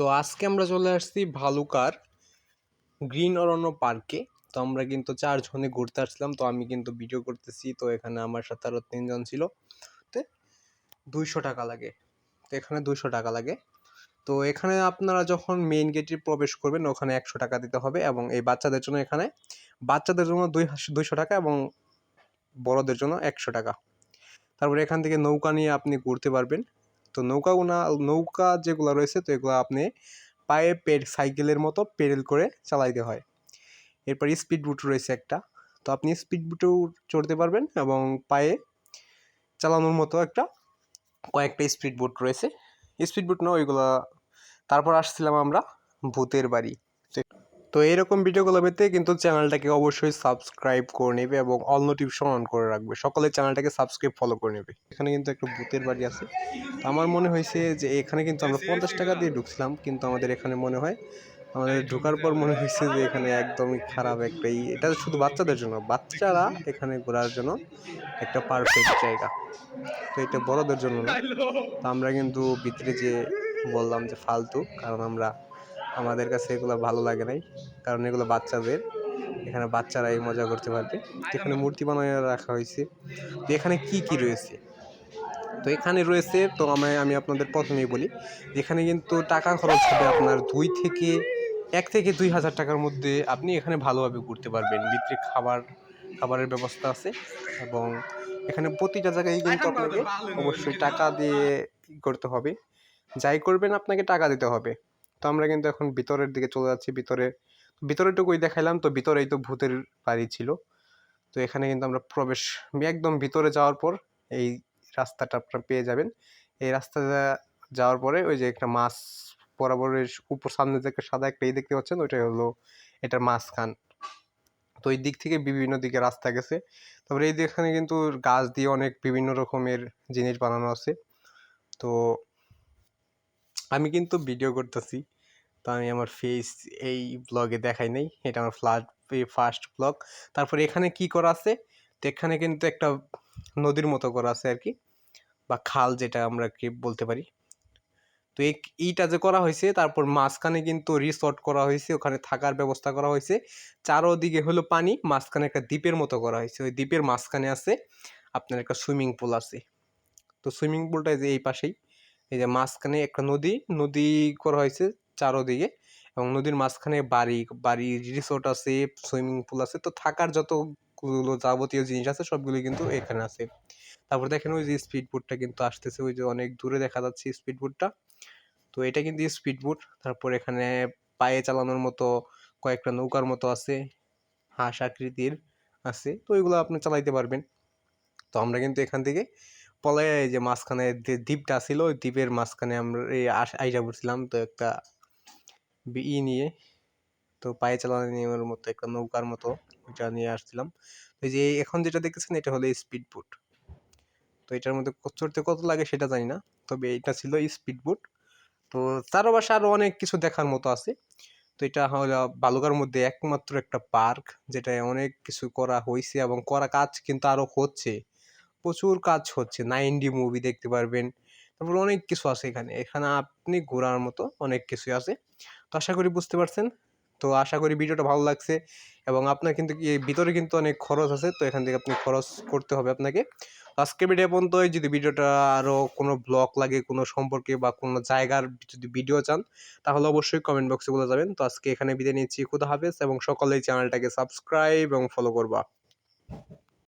তো আজকে আমরা চলে আসছি ভালুকার গ্রিন অরণ্য পার্কে তো আমরা কিন্তু চারজনে ঘুরতে আসছিলাম তো আমি কিন্তু ভিডিও করতেছি, তো এখানে আমার সাথে আরও তিনজন ছিল। তো দুইশো টাকা লাগে। তো এখানে দুইশো টাকা লাগে। তো এখানে আপনারা যখন মেইন গেটে প্রবেশ করবেন, ওখানে একশো টাকা দিতে হবে এবং এই বাচ্চাদের জন্য এখানে, বাচ্চাদের জন্য দুই দুইশো টাকা এবং বড়দের জন্য একশো টাকা। তারপরে এখান থেকে নৌকা নিয়ে আপনি ঘুরতে পারবেন। তো নৌকাগুনা নৌকা যেগুলো রয়েছে, তো এগুলো আপনি পায়ে পেড, সাইকেলের মতো পেডেল করে চালাইতে হয়। এরপর স্পিড বুট রয়েছে একটা। তো আপনি স্পিড বুটেও চড়তে পারবেন এবং পায়ে চালানোর মতো একটা, কয়েকটা স্পিড বুট রয়েছে। স্পিড বুট না, ওইগুলো, তারপর আসছিলাম আমরা ভূতের বাড়ি। তো এরকম ভিডিওগুলো পেতে কিন্তু চ্যানেলটাকে অবশ্যই সাবস্ক্রাইব করে নেবে এবং অল নোটিফিকেশন অন করে রাখবে। সকলে চ্যানেলটাকে সাবস্ক্রাইব ফলো করে নেবে। এখানে কিন্তু একটা ভূতের বাড়ি আছে। আমার মনে হয়েছে যে এখানে কিন্তু আমরা পঞ্চাশ টাকা দিয়ে ঢুকছিলাম, কিন্তু আমাদের এখানে মনে হয়, আমাদের ঢোকার পর মনে হয়েছে যে এখানে একদমই খারাপ একটা ই, এটা শুধু বাচ্চাদের জন্য, বাচ্চারা এখানে ঘোরার জন্য একটা পারফেক্ট জায়গা। তো এটা বড়দের জন্য না। তো আমরা কিন্তু ভিতরে যে বললাম যে ফালতু, কারণ আমরা আমাদের কাছে এগুলো ভালো লাগে নাই, কারণ এগুলো বাচ্চাদের। এখানে বাচ্চারাই মজা করতে পারবে। এখানে মূর্তি বানিয়ে রাখা হয়েছে। তো এখানে কি কি রয়েছে? তো এখানে রয়েছে, তো আমি আমি আপনাদের প্রথমেই বলি এখানে কিন্তু টাকা খরচ হবে আপনার দুই থেকে, এক থেকে দুই হাজার টাকার মধ্যে আপনি এখানে ভালোভাবে ঘুরতে পারবেন। ভিতরে খাবার, খাবারের ব্যবস্থা আছে এবং এখানে প্রতিটা জায়গায় কিন্তু আপনাকে অবশ্যই টাকা দিয়ে করতে হবে। যাই করবেন, আপনাকে টাকা দিতে হবে। তো আমরা কিন্তু এখন ভিতরের দিকে চলে যাচ্ছি, ভিতরে, ভিতরেটুকুই দেখাইলাম, তো ভিতরেই তো ভূতের বাড়ি ছিল। তো এখানে কিন্তু আমরা প্রবেশ, একদম ভিতরে যাওয়ার পর এই রাস্তাটা আপনারা পেয়ে যাবেন। এই রাস্তাটা যাওয়ার পরে ওই যে একটা মাছ বরাবরের উপর সামনে যে একটা সাদা একটা এই দেখতে পাচ্ছেন, ওইটাই হলো এটার মাঝখান। তো এই দিক থেকে বিভিন্ন দিকে রাস্তা গেছে। তারপরে এই এখানে কিন্তু গাছ দিয়ে অনেক বিভিন্ন রকমের জিনিস বানানো আছে। তো আমি কিন্তু ভিডিও করতেছি। তো আমি আমার ফেস এই ব্লগে দেখাই নাই। এটা আমার ফ্লাট ফার্স্ট ব্লগ তারপরে এখানে কি করা আছে? তো এখানে কিন্তু একটা নদীর মতো করা আছে আর কি, বা খাল যেটা আমরা কি বলতে পারি। তো এই এইটা যে করা হয়েছে, তারপর মাঝখানে কিন্তু রিসর্ট করা হয়েছে, ওখানে থাকার ব্যবস্থা করা হয়েছে। চারোদিকে হলো পানি, মাঝখানে একটা দ্বীপের মতো করা হয়েছে। ওই দ্বীপের মাঝখানে আছে আপনার একটা সুইমিং পুল আছে। তো সুইমিং পুলটা যে এই পাশেই। এই যে মাঝখানে একটা নদী নদী করা হয়েছে চারোদিকে এবং নদীর মাঝখানে বাড়ি বাড়ি রিসোর্ট আছে সুইমিং পুল আছে, তো থাকার যতগুলো যাবতীয় জিনিস আছে সবগুলো কিন্তু এখানে আছে। তারপর দেখেন ওই যে স্পিড বোটটা কিন্তু আসতেছে, ওই যে অনেক দূরে দেখা যাচ্ছে স্পিড বোটটা তো এটা কিন্তু স্পিড বোট তারপর এখানে পায়ে চালানোর মতো কয়েকটা নৌকার মতো আছে, হাঁস আকৃতির আছে, তো ওইগুলো আপনি চালাইতে পারবেন। তো আমরা কিন্তু এখান থেকে এই যে মাঝখানে যে দ্বীপটা ছিল, ওই দ্বীপের মাঝখানে আমরা এই আইসা পড়ছিলাম। তো একটা ই নিয়ে, তো পায়ে চালানো নিয়মের মতো একটা নৌকার মতো ওইটা নিয়ে আসছিলাম। তো যে এখন যেটা দেখতেছেন, এটা হলো স্পিড বোট তো এটার মধ্যে চড়তে কত লাগে সেটা জানি না, তবে এটা ছিল স্পিড বোট তো বাসা আরও অনেক কিছু দেখার মতো আছে। তো এটা হলো বালুকার মধ্যে একমাত্র একটা পার্ক যেটা অনেক কিছু করা হয়েছে এবং করা কাজ কিন্তু আরও হচ্ছে। প্রচুর কাজ হচ্ছে। নাইন ডি মুভি দেখতে পারবেন। তারপর অনেক কিছু আছে এখানে। এখানে আপনি ঘোরার মতো অনেক কিছুই আছে। তো আশা করি বুঝতে পারছেন। তো আশা করি ভিডিওটা ভালো লাগছে এবং আপনার কিন্তু ভিতরে কিন্তু অনেক খরচ আছে। তো এখান থেকে আপনি খরচ করতে হবে আপনাকে। আজকে ভিডিও পর্যন্ত যদি ভিডিওটা আরও কোনো ব্লগ লাগে, কোনো সম্পর্কে বা কোনো জায়গার যদি ভিডিও চান, তাহলে অবশ্যই কমেন্ট বক্সে বলে যাবেন। তো আজকে এখানে বিদায় নিচ্ছি। খুদা হাফেজ এবং সকলেই চ্যানেলটাকে সাবস্ক্রাইব এবং ফলো করবা।